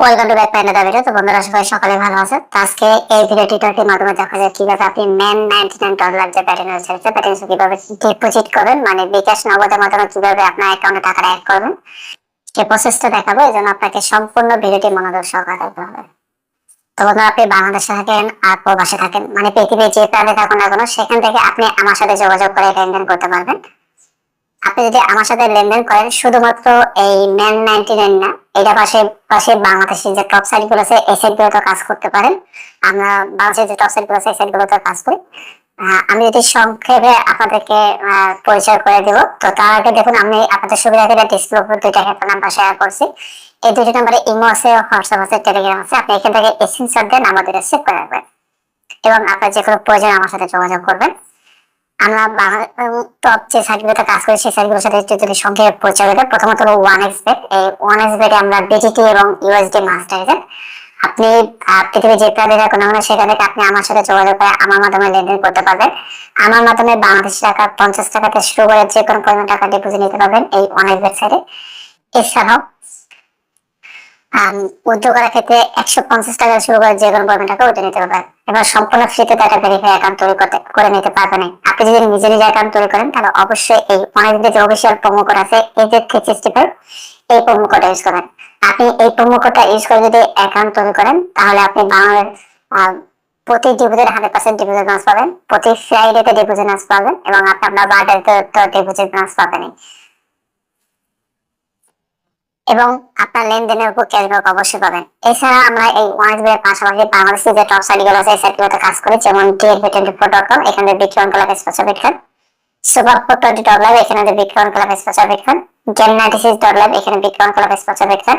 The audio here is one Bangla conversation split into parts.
Welcome to back panda the video তো বন্ধুরা সবাই সকালে ভালো আছে। তো আজকে এই ভিডিও টিউটোরিয়ালটির মাধ্যমে দেখা যায় কীভাবে আপনি ম্যান নাইনটি নাইন ডলার যে প্যাটার্ন রয়েছে প্যাটার্ন কীভাবে ডিপোজিট করবেন মানে বিকাশ নগদের মাধ্যমে কীভাবে আপনার অ্যাকাউন্টে টাকাটা অ্যাড করবেন, সেই প্রসেসটা দেখাবো। এই জন্য আপনাকে সম্পূর্ণ ভিডিওটি মনোযোগ সহকারে দেখতে হবে। তো বন্ধুরা, আপনি বাংলাদেশে থাকেন আর প্রবাসে থাকেন মানে পৃথিবীর যে প্রান্তে থাকুন না কেন, সেখান থেকে আপনি আমার সাথে যোগাযোগ করে লেনদেন করতে পারবেন। আপনি যদি আমার সাথে লেনদেন করেন, শুধুমাত্র এই ম্যান নাইনটি নাইন না এটা পাশে পাশে বাংলাদেশে যে টপ সাইটগুলো আছে, এই সাইট গুলোতে কাজ করতে পারেন। আমরা বাংলাদেশের যে টপ সাইটগুলো আছে, এই সাইট গুলোতে কাজ করি। আমি যদি সংক্ষেপে আপনাদেরকে পরিচয় করে দেব, তো তার আগে দেখুন, আমি আপনাদের সুবিধাকে ডিসপ্লে উপর দুইটা হেল্প নাম্বার শেয়ার করছি। এই দুটি নাম্বারে ইমো আছে হোয়াটসঅ্যাপ আছে টেলিগ্রাম আছে। আপনি এখান থেকে স্ক্রিনশট দেন আমাদের সেভ করে রাখবেন। এবং আপনার যে কোনো প্রয়োজন আমার সাথে যোগাযোগ করবেন। আমরা টপ যে সাইটগুলোতে কাজ করি, সেই সাইটগুলোর সাথে যদি সংক্ষেপে পরিচয় দেয় প্রথমত হলো ওয়ান এক্স বেট এই ওয়ান এক্স বেটে আমরা বিজিটি এবং ইউএসডি মাস্টার আপনি পৃথিবীর যে প্রান্তে থাকুন কেন সেখান থেকে আপনি আমার সাথে যোগাযোগ করে আমার মাধ্যমে লেনদেন করতে পারবেন। আমার মাধ্যমে বাংলাদেশ টাকা পঞ্চাশ টাকাতে শুরু করে যে কোনো পরিমাণ টাকা ডিপোজিট নিতে পারবেন এই ওয়ান এক্স বেট সাইটে এছাড়াও উদ্যোগ করার ক্ষেত্রে একশো পঞ্চাশ টাকা শুরু করে যে কোনো পরিমাণ টাকা উঠে নিতে পারবেন এবার সম্পূর্ণ ফ্রিতে একটা ভেরিফাই অ্যাকাউন্ট তৈরি করতে, করে নিতে পারবেন না। আপনি যদি নিজে নিজে অ্যাকাউন্ট তৈরি করেন, তাহলে অবশ্যই এই অনেক যে অফিসিয়াল প্রোমো কোড আছে, এই যে থ্রি স্টেপের এই প্রোমো কোডটা ইউজ করবেন। আপনি এই প্রোমো কোডটা ইউজ করে যদি অ্যাকাউন্ট তৈরি করেন, তাহলে আপনি বাংলাদেশ প্রতি ডিপোজিট হান্ড্রেড পার্সেন্ট ডিপোজিট মাস পাবেন। প্রতি ফ্রাইডেতে ডিপোজিট মাস পাবেন এবং আপনি আপনার বার্থডেতে ডিপোজিট মাস পাবেন এবং আপনার লেনদেনের উপর ক্যাশব্যাক অবশ্যই পাবেন। এছাড়া আমরা এই ওয়ার্ডস এর পাশাপাশি বাংলাদেশে যে টপ সাইটগুলো আছে, এই সাইটগুলোতে কাজ করি, যেমন TFB twenty four dot com এখানে Bikram club special bitcoin super twenty dot live এখানে Bikram club special bitcoin zen ninety six dot live এখানে বিক্রম ক্লাব স্পেশাল বিটকয়েন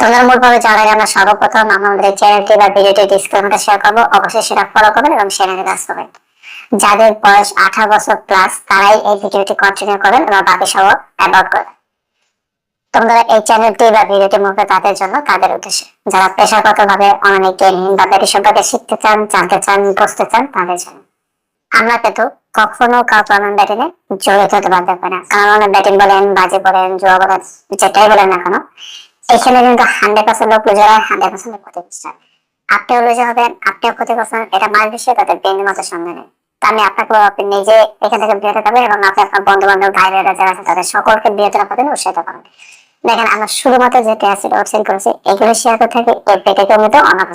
তোমরা মূলভাবে যারা আমরা সর্বপ্রথম আমাদের চ্যানেলটি বা ভিডিওটি ডিসক্রিপশনে শেয়ার করব। অবশ্যই সেটা ফলো করবেন এবং চ্যানেলে কাজ করবেন। যাদের বয়স আঠারো বছর প্লাস তারাই এই ভিডিওটি কন্টিনিউ করেন এবং বাকি সব অ্যাভয়েড করেন তোমরা এই চ্যানেলটি বা ভিডিওটি মূলত তাদের জন্য, তাদের উদ্দেশ্যে। যারা পেশাগত ভাবে অনেক গেমিং বা সম্পর্কে শিখতে চান, জানতে চান, বুঝতে চান, তাদের জন্য। আমরা কিন্তু কখনো কাউকে অনলাইন ব্যাটিংয়ে জড়িত হতে বাধ্য করি না। কারণ অনলাইন ব্যাটিং বলেন, বাজে বলেন, জুয়া বলেন, যেটাই বলেন না কেন এখানে কিন্তু হান্ড্রেড পার্সেন্ট লোক লুজার হয় হান্ড্রেড পার্সেন্ট লোক ক্ষতিগ্রস্ত হয় আপনিও লুজার হবেন, আপনিও ক্ষতিগ্রস্ত হবেন এটা মাস বিষয়ে তাদের বেঞ্জের মতো সামনে নেই। তো আমি আপনাকে আপনি নিজে এখান থেকে বিরত থাকবেন এবং আপনি আপনার বন্ধু বান্ধব ভাইরা যারা আছে, তাদের সকলকে বিরত রাখার জন্য উৎসাহিত করেন। দেখেন, আমরা শুধুমাত্র যে টেস্ট ওয়েবসাইট করেছি, এগুলো শেয়ার করতে থাকি, এর পেটে কমিতে অনাথ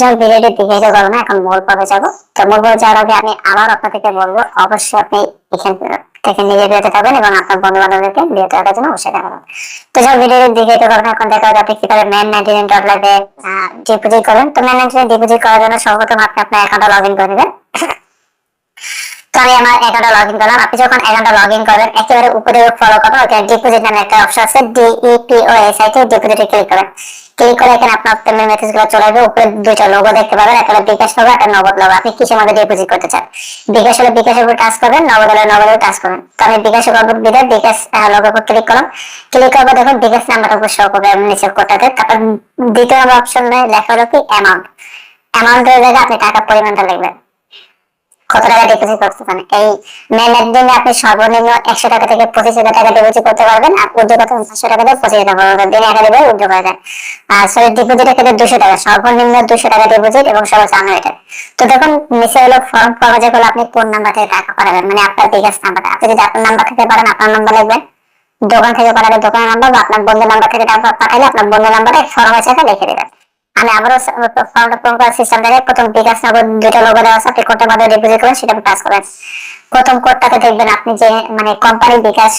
যখন ভিডিওটি দিকে করব না, এখন মূল পর্বে যাব। তো মূল পর্বে যাওয়ার আগে আমি আবার আপনাদেরকে বলব, অবশ্যই আপনি এখান থেকে নিজে বিরত থাকবেন এবং আপনার বন্ধু বান্ধবদেরকে বিরত রাখার জন্য উৎসাহিত করবেন তো যখন ভিডিওটি দিকে করবেন এখন দেখা যাবে আপনি কীভাবে ম্যান নাইনটি নাইন ডট লাইভে ডিপোজিট করেন তো ম্যান নাইনটি ডিপোজিট করার জন্য সর্বপ্রথম আপনি আপনার অ্যাকাউন্টে লগ ইন করে নেবেন। তো আমি আমার অ্যাকাউন্টে লগ ইন করলাম। আপনি যখন অ্যাকাউন্টে লগ ইন করবেন, একেবারে উপরে ফলো করবেন ওখানে ডিপোজিট নামে একটা অপশন আছে ডিইপিও এস আই তে ডিপোজিটে ক্লিক করেন ক্লিক করে এখানে আপনার পেমেন্ট মেসেজগুলো চলে আসবে, উপরে দুইটা লোগো দেখতে পাবেন একটা বিকাশ লোগো একটা নগদ লোগো আপনি কিসের মধ্যে ডিপোজিট করতে চান? বিকাশ হলে বিকাশের উপর টাচ করবেন, নগদ হলে নগদের টাচ করবেন। তো আমি বিকাশ করব বিদায় বিকাশ লোগো উপর ক্লিক করলাম। ক্লিক করব দেখুন বিকাশ নাম্বারটা উপর শো করবে নিচের কোটাতে তারপর দ্বিতীয় নম্বর অপশন লেখা হলো কি অ্যামাউন্ট অ্যামাউন্টের জায়গায় আপনি টাকা পরিমাণটা লিখবেন। কত টাকা ডিপোজিট করতে এই একদিনে আপনি সর্বনিম্ন একশো টাকা থেকে পঁচিশ হাজার টাকা ডিপোজিট করতে পারবেন, আর করতে পাঁচশো টাকা থেকে পঁচিশ হাজার পারবেন দিনে একা দেবে যায়। আর সরি ডিপোজিটের ক্ষেত্রে দুশো টাকা, সর্বনিম্ন দুশো টাকা ডিপোজিট এবং সর্বোচ্চ তো দেখুন হলো ফর্ম ফর্মে যেগুলো আপনি কোন নাম্বার থেকে টাকা পাঠাবেন মানে আপনার আপনি যদি আপনার নাম্বার থেকে পারেন আপনার নাম্বার লিখবেন। দোকান থেকে পাঠালে দোকানের নাম্বার বা আপনার বন্ধুর নাম্বার থেকে টাকা পাঠালে আপনার বন্ধুর নাম্বারে ফর্মে সেটা লিখে দেবেন। আমি আবারও ফর্মটা পূরণ করার সিস্টেম থেকে প্রথম বিকাশ নগদ দুটো লোগো দেওয়া আছে আপনি কোনটা মাধ্যমে ডিপোজিট করেন সেটা টাচ করবেন। প্রথম কোডটাকে দেখবেন আপনি যে মানে কোম্পানি বিকাশ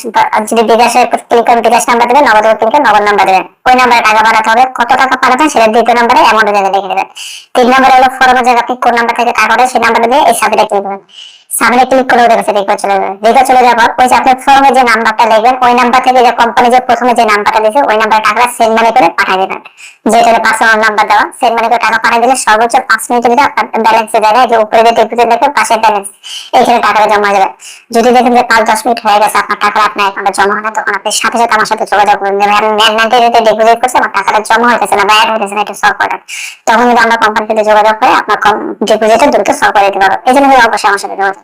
যদি বিকাশে ক্লিক করেন বিকাশ নাম্বার দেবেন, নগদ ক্লিক করে নগদ নাম্বার দেবেন। ওই নাম্বারে টাকা পাঠাতে হবে। কত টাকা পাঠাবেন সেটা দ্বিতীয় নাম্বারে অ্যামাউন্টের জায়গায় লিখে দেবেন তিন নম্বরে হলো ফর্মের জায়গায় আপনি কোন নাম্বার থেকে টাকা পাঠাবেন, সেই নাম্বারটা দিয়ে এই সাবজেক্টে ক্লিক করবেন। সামনে ক্লিক করে ওদের কাছে রেখে চলে যাবে রেখে চলে যাবার ওই যে আপনি ফর্মে যে নাম্বারটা লিখবেন, ওই নাম্বার থেকে যে কোম্পানি যে প্রথমে যে নাম্বারটা দিয়েছে, ওই নাম্বার টাকা সেন্ড মানি করে পাঠিয়ে দেবেন। যেটা পার্সোনাল নাম্বার দেওয়া সেন্ড মানি করে টাকা পাঠিয়ে দিলে সর্বোচ্চ পাঁচ মিনিটের ভিতরে আপনার ব্যালেন্সে জায়গায় যে উপরে যে ডিপোজিট দেখে পাশে ব্যালেন্স এইখানে টাকাটা জমা হয়ে যাবে। যদি দেখেন যে পাঁচ, দশ মিনিট হয়ে গেছে, আপনার টাকা আপনার অ্যাকাউন্টে জমা হয় না, তখন আপনি সাথে সাথে আমার সাথে যোগাযোগ করবেন যে আমি নেট নাইনটি ডিপোজিট করছে, আমার টাকাটা জমা হইতেছে না, বা অ্যাড হইতেছে না, এটা সলভ করেন তখন কিন্তু আমরা কোম্পানির সাথে যোগাযোগ করে আপনার ডিপোজিটটা দ্রুত সলভ করে দিতে পারব। এই জন্য অবশ্যই আমার সাথে যোগাযোগ